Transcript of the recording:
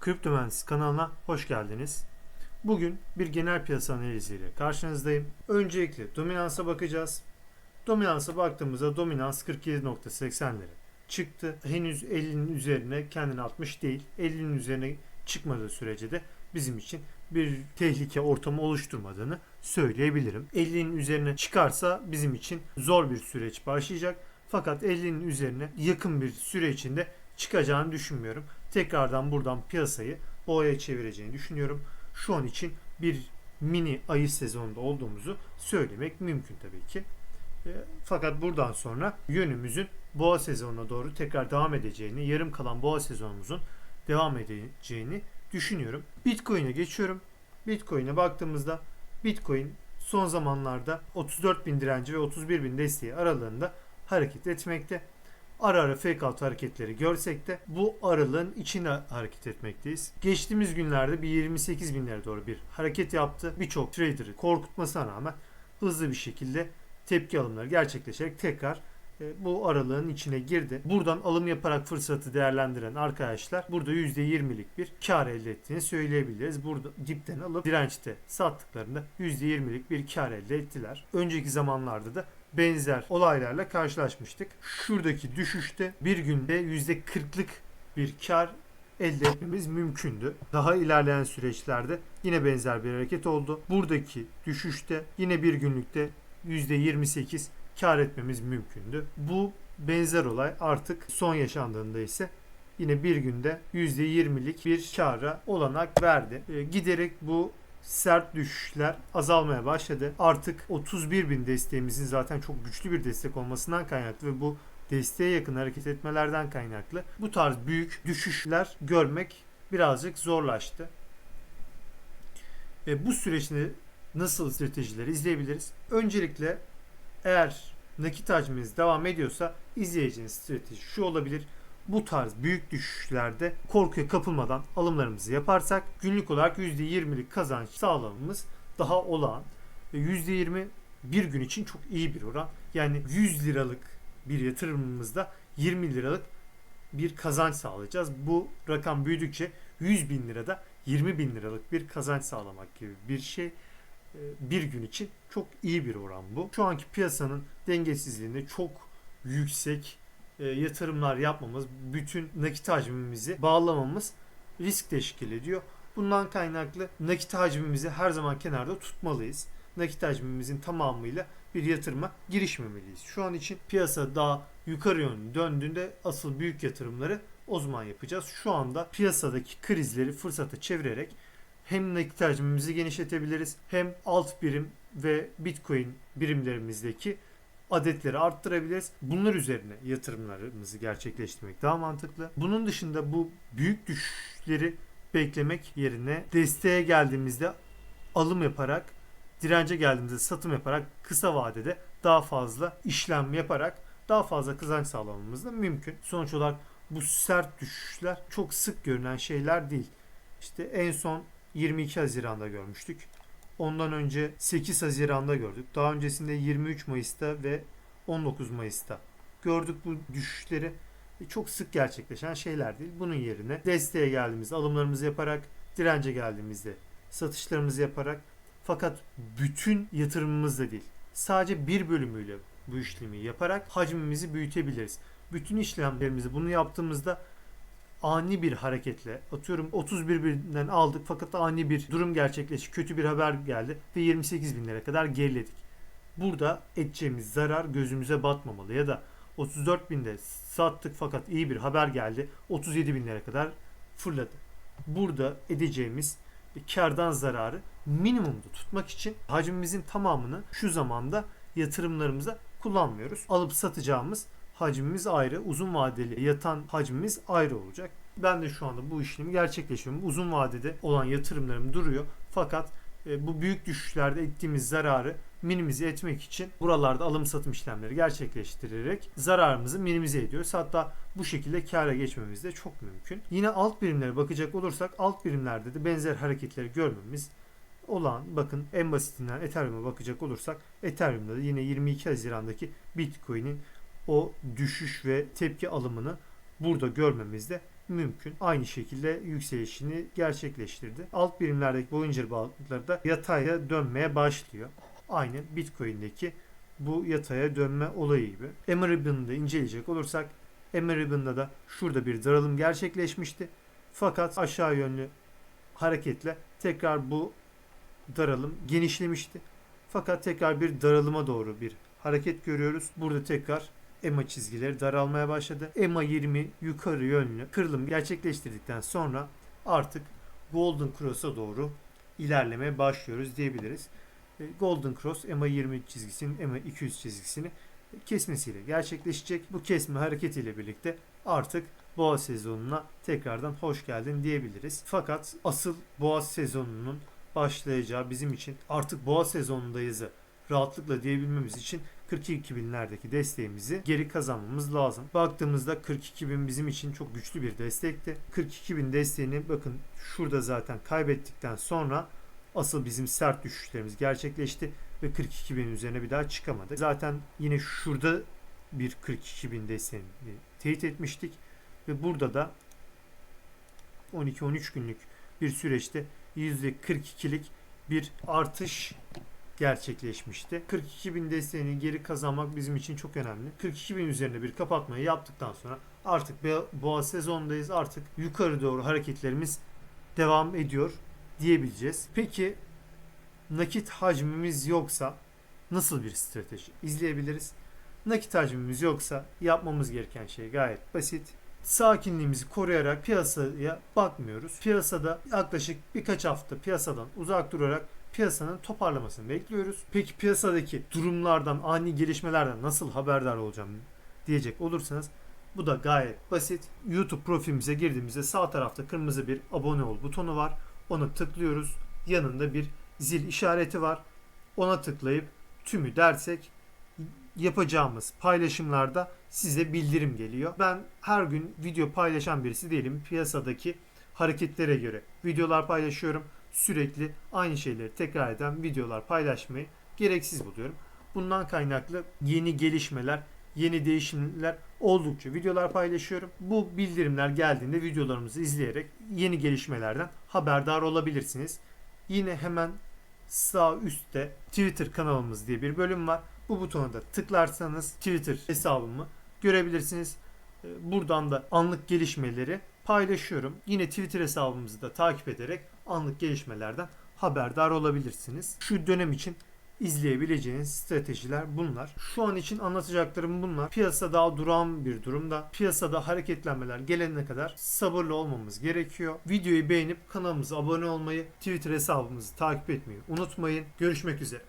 Kripto Mühendisi kanalına hoş geldiniz. Bugün bir genel piyasa analiziyle karşınızdayım. Öncelikle dominansa bakacağız. Dominansa baktığımızda dominans 47.80'lere çıktı. Henüz 50'nin üzerine kendini atmış değil. 50'nin üzerine çıkmadığı sürece de bizim için bir tehlike ortamı oluşturmadığını söyleyebilirim. 50'nin üzerine çıkarsa bizim için zor bir süreç başlayacak. Fakat 50'nin üzerine yakın bir süre içinde çıkacağını düşünmüyorum. Tekrardan buradan piyasayı boğaya çevireceğini düşünüyorum. Şu an için bir mini ayı sezonunda olduğumuzu söylemek mümkün tabii ki. E, Fakat buradan sonra yönümüzün boğa sezonuna doğru tekrar devam edeceğini, yarım kalan boğa sezonumuzun devam edeceğini düşünüyorum. Bitcoin'e geçiyorum. Bitcoin'e baktığımızda Bitcoin son zamanlarda 34 bin direnci ve 31 bin desteği aralığında hareket etmekte. Ara ara fake out hareketleri görsek de bu aralığın içine hareket etmekteyiz. Geçtiğimiz günlerde bir 28 binlere doğru bir hareket yaptı. Birçok trader'ı korkutmasına rağmen hızlı bir şekilde tepki alımları gerçekleşerek tekrar e, bu aralığın içine girdi. Buradan alım yaparak fırsatı değerlendiren arkadaşlar burada %20'lik bir kar elde ettiğini söyleyebiliriz. Burada dipten alıp dirençte sattıklarında %20'lik bir kar elde ettiler. Önceki zamanlarda da benzer olaylarla karşılaşmıştık. Şuradaki düşüşte bir günde %40'lık bir kar elde etmemiz mümkündü. Daha ilerleyen süreçlerde yine benzer bir hareket oldu. Buradaki düşüşte yine bir günlükte %28 kar etmemiz mümkündü. Bu benzer olay artık son yaşandığında ise yine bir günde %20'lik bir kara olanak verdi. E, giderek bu sert düşüşler azalmaya başladı. Artık 31 bin desteğimizin zaten çok güçlü bir destek olmasından kaynaklı ve bu desteğe yakın hareket etmelerden kaynaklı bu tarz büyük düşüşler görmek birazcık zorlaştı. E, bu süreçte nasıl stratejileri izleyebiliriz? Öncelikle eğer nakit hacminiz devam ediyorsa izleyeceğiniz strateji şu olabilir. Bu tarz büyük düşüşlerde korkuya kapılmadan alımlarımızı yaparsak günlük olarak %20'lik kazanç sağlamamız daha olağan. Ve %20 bir gün için çok iyi bir oran. Yani 100 liralık bir yatırımımızda 20 liralık bir kazanç sağlayacağız. Bu rakam büyüdükçe 100 bin lirada 20 bin liralık bir kazanç sağlamak gibi bir şey Ee, bir gün için çok iyi bir oran bu. Şu anki piyasanın dengesizliğinde çok yüksek e, yatırımlar yapmamız, bütün nakit hacmimizi bağlamamız risk teşkil ediyor. Bundan kaynaklı nakit hacmimizi her zaman kenarda tutmalıyız. Nakit hacmimizin tamamıyla bir yatırıma girişmemeliyiz. Şu an için piyasa daha yukarı yönlü döndüğünde asıl büyük yatırımları o zaman yapacağız. Şu anda piyasadaki krizleri fırsata çevirerek hem nakit hacmimizi genişletebiliriz hem alt birim ve bitcoin birimlerimizdeki adetleri arttırabiliriz. Bunlar üzerine yatırımlarımızı gerçekleştirmek daha mantıklı. Bunun dışında bu büyük düşüşleri beklemek yerine desteğe geldiğimizde alım yaparak, dirence geldiğimizde satım yaparak kısa vadede daha fazla işlem yaparak daha fazla kazanç sağlamamız da mümkün. Sonuç olarak bu sert düşüşler çok sık görünen şeyler değil. İşte en son 22 Haziran'da görmüştük. Ondan önce 8 Haziran'da gördük. Daha öncesinde 23 Mayıs'ta ve 19 Mayıs'ta gördük bu düşüşleri. E, Çok sık gerçekleşen şeyler değil. Bunun yerine desteğe geldiğimizde alımlarımızı yaparak, dirence geldiğimizde satışlarımızı yaparak fakat bütün yatırımımızda değil. Sadece bir bölümüyle bu işlemi yaparak hacmimizi büyütebiliriz. Bütün işlemlerimizi bunu yaptığımızda ani bir hareketle atıyorum 31 binden aldık fakat ani bir durum gerçekleşti. Kötü bir haber geldi ve 28 binlere kadar geriledik. Burada edeceğimiz zarar gözümüze batmamalı ya da 34 binde sattık fakat iyi bir haber geldi 37 binlere kadar fırladı. Burada edeceğimiz kardan zararı minimumda tutmak için hacmimizin tamamını şu zamanda yatırımlarımıza kullanmıyoruz. Alıp satacağımız hacmimiz ayrı, uzun vadeli yatan hacmimiz ayrı olacak. Ben de şu anda bu işlemi gerçekleşiyorum. Uzun vadede olan yatırımlarım duruyor. Fakat e, bu büyük düşüşlerde ettiğimiz zararı minimize etmek için buralarda alım satım işlemleri gerçekleştirerek zararımızı minimize ediyoruz. Hatta bu şekilde kâra geçmemiz de çok mümkün. Yine alt birimlere bakacak olursak alt birimlerde de benzer hareketleri görmemiz olan bakın en basitinden Ethereum'a bakacak olursak Ethereum'da da yine 22 Haziran'daki Bitcoin'in o düşüş ve tepki alımını burada görmemiz de mümkün. Aynı şekilde yükselişini gerçekleştirdi. Alt birimlerdeki Bollinger Bandları da yataya dönmeye başlıyor. Aynı Bitcoin'deki bu yataya dönme olayı gibi. EMA Ribbon'ı da inceleyecek olursak EMA Ribbon'da da şurada bir daralım gerçekleşmişti. Fakat aşağı yönlü hareketle tekrar bu daralım genişlemişti. Fakat tekrar bir daralıma doğru bir hareket görüyoruz. Burada tekrar EMA çizgileri daralmaya başladı. EMA 20 yukarı yönlü kırılım gerçekleştirdikten sonra artık Golden Cross'a doğru ilerlemeye başlıyoruz diyebiliriz. E, Golden Cross EMA 20 çizgisinin EMA 200 çizgisini kesmesiyle gerçekleşecek. Bu kesme hareketiyle birlikte artık boğa sezonuna tekrardan hoş geldin diyebiliriz. Fakat asıl boğa sezonunun başlayacağı bizim için artık boğa sezonundayız rahatlıkla diyebilmemiz için 42 binlerdeki desteğimizi geri kazanmamız lazım. Baktığımızda 42 bin bizim için çok güçlü bir destekti. 42 bin desteğini bakın şurada zaten kaybettikten sonra asıl bizim sert düşüşlerimiz gerçekleşti ve 42 bin üzerine bir daha çıkamadık. Zaten yine şurada bir 42 bin desteğini teyit etmiştik ve burada da 12-13 günlük bir süreçte %42'lik bir artış gerçekleşmişti. 42 bin desteğini geri kazanmak bizim için çok önemli. 42 bin üzerinde bir kapatmayı yaptıktan sonra artık boğa sezondayız. Artık yukarı doğru hareketlerimiz devam ediyor diyebileceğiz. Peki nakit hacmimiz yoksa nasıl bir strateji izleyebiliriz? Nakit hacmimiz yoksa yapmamız gereken şey gayet basit. Sakinliğimizi koruyarak piyasaya bakmıyoruz. Piyasada yaklaşık birkaç hafta piyasadan uzak durarak piyasanın toparlamasını bekliyoruz. Peki piyasadaki durumlardan, ani gelişmelerden nasıl haberdar olacağım diyecek olursanız bu da gayet basit. YouTube profilimize girdiğimizde sağ tarafta kırmızı bir abone ol butonu var. Ona tıklıyoruz. Yanında bir zil işareti var. Ona tıklayıp tümü dersek yapacağımız paylaşımlarda size bildirim geliyor. Ben her gün video paylaşan birisi değilim. Piyasadaki hareketlere göre videolar paylaşıyorum. Sürekli aynı şeyleri tekrar eden videolar paylaşmayı gereksiz buluyorum. Bundan kaynaklı yeni gelişmeler, yeni değişimler oldukça videolar paylaşıyorum. Bu bildirimler geldiğinde videolarımızı izleyerek yeni gelişmelerden haberdar olabilirsiniz. Yine hemen sağ üstte Twitter kanalımız diye bir bölüm var. Bu butona da tıklarsanız Twitter hesabımı görebilirsiniz. Ee, Buradan da anlık gelişmeleri paylaşıyorum. Yine Twitter hesabımızı da takip ederek anlık gelişmelerden haberdar olabilirsiniz. Şu dönem için izleyebileceğiniz stratejiler bunlar. Şu an için anlatacaklarım bunlar. Piyasa daha durağan bir durumda. Piyasada hareketlenmeler gelene kadar sabırlı olmamız gerekiyor. Videoyu beğenip kanalımıza abone olmayı, Twitter hesabımızı takip etmeyi unutmayın. Görüşmek üzere.